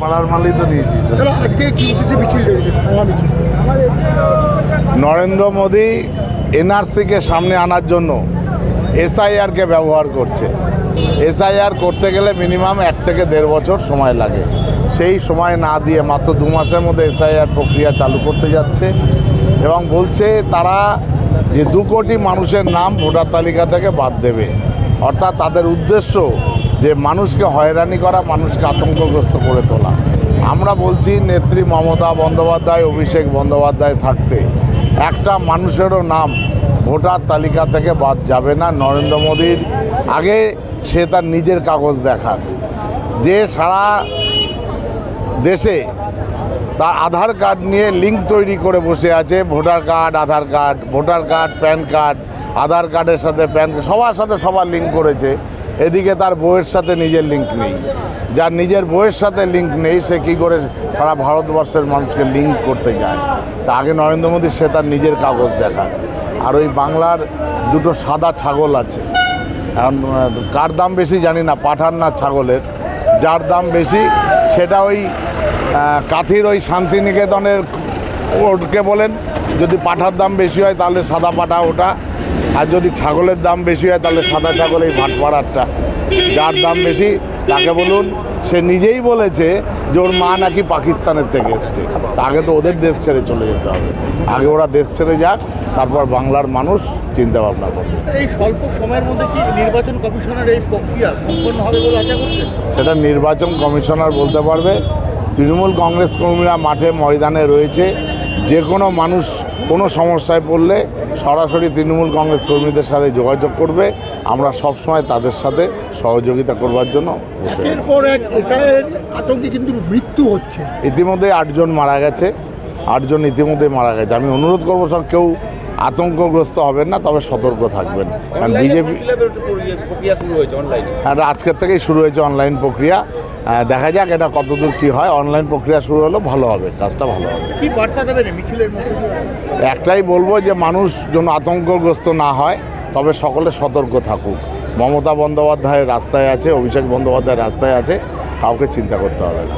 পাড়ার মালই তো নিয়েছি আজকে কি উদ্দেশ্যে মিছিল মিছিল? নরেন্দ্র মোদী এনআরসিকে সামনে আনার জন্য এসআইআরকে ব্যবহার করছে। এসআইআর করতে গেলে মিনিমাম এক থেকে দেড় বছর সময় লাগে। সেই সময় না দিয়ে মাত্র দু মাসের মধ্যে এসআইআর প্রক্রিয়া চালু করতে যাচ্ছে এবং বলছে তারা যে দু কোটি মানুষের নাম ভোটার তালিকা থেকে বাদ দেবে। অর্থাৎ তাদের উদ্দেশ্য যে মানুষকে হয়রানি করা, মানুষকে আতঙ্কগ্রস্ত করে তোলা। আমরা বলছি, নেত্রী মমতা বন্দ্যোপাধ্যায়, অভিষেক বন্দ্যোপাধ্যায় থাকতে, একটা মানুষেরও নাম ভোটার তালিকা থেকে বাদ যাবে না নরেন্দ্র মোদীর। আগে সে তার নিজের কাগজ দেখাক। যে সারা দেশে তার আধার কার্ড নিয়ে লিঙ্ক তৈরি করে বসে আছে, voter card, Aadhaar card, voter card, PAN card, Aadhaar কার্ডের সাথে প্যান, সবার সাথে সবার লিঙ্ক করেছে। এদিকে তার বইয়ের সাথে নিজের লিঙ্ক নেই। যার নিজের বইয়ের সাথে লিঙ্ক নেই, সে কী করে সারা ভারতবর্ষের মানুষকে লিঙ্ক করতে যায়? তা আগে নরেন্দ্র মোদী, সে তার নিজের কাগজ দেখায়। আর ওই বাংলার দুটো সাদা ছাগল আছে। এখন কার দাম বেশি জানি না, পাঠান না ছাগলের। যার দাম বেশি, সেটা ওই কাথির ওই শান্তিনিকেতনের ওকে বলেন, যদি পাঠার দাম বেশি হয়, তাহলে সাদা পাঠা ওটা। আর যদি ছাগলের দাম বেশি হয় তাহলে সাদা ছাগল এই ভাটপাড়ারটা। যার দাম বেশি তাকে বলুন। সে নিজেই বলেছে যে ওর মা নাকি পাকিস্তানের থেকে এসছে। তা আগে তো ওদের দেশ ছেড়ে চলে যেতে হবে। আগে ওরা দেশ ছেড়ে যাক তারপর বাংলার মানুষ চিন্তা ভাবনা করবে এই স্বল্প সময়ের মধ্যে কি নির্বাচন কমিশনের এই প্রক্রিয়া সম্পন্ন হবে বলে আশা করছেন? সেটা নির্বাচন কমিশনার বলতে পারবে। তৃণমূল কংগ্রেস কর্মীরা মাঠে ময়দানে রয়েছে। যে কোনো মানুষ কোনো সমস্যায় পড়লে সরাসরি তৃণমূল কংগ্রেস কর্মীদের সাথে যোগাযোগ করবে। আমরা সব সময় তাদের সাথে সহযোগিতা করবার জন্য আতঙ্কে কিন্তু মৃত্যু হচ্ছে। ইতিমধ্যে আটজন মারা গেছে। আটজন ইতিমধ্যে মারা গেছে। আমি অনুরোধ করব সব কেউ আতঙ্কগ্রস্ত হবেন না তবে সতর্ক থাকবেন। কারণ বিজেপি প্রক্রিয়া শুরু হয়েছে অনলাইনে আর আজকের থেকেই শুরু হয়েছে অনলাইন প্রক্রিয়া। দেখা যাক এটা কতদূর কী হয়। অনলাইন প্রক্রিয়া শুরু হলো ভালো হবে কাজটা ভালো হবে। কি বার্তা দেবেন এই মিছিলের মধ্যে? দিয়ে? একটাই বলব যে মানুষ যেন আতঙ্কগ্রস্ত না হয় তবে সকলে সতর্ক থাকুক। মমতা বন্দ্যোপাধ্যায় রাস্তায় আছে অভিষেক বন্দ্যোপাধ্যায় রাস্তায় আছে কাউকে চিন্তা করতে হবে না।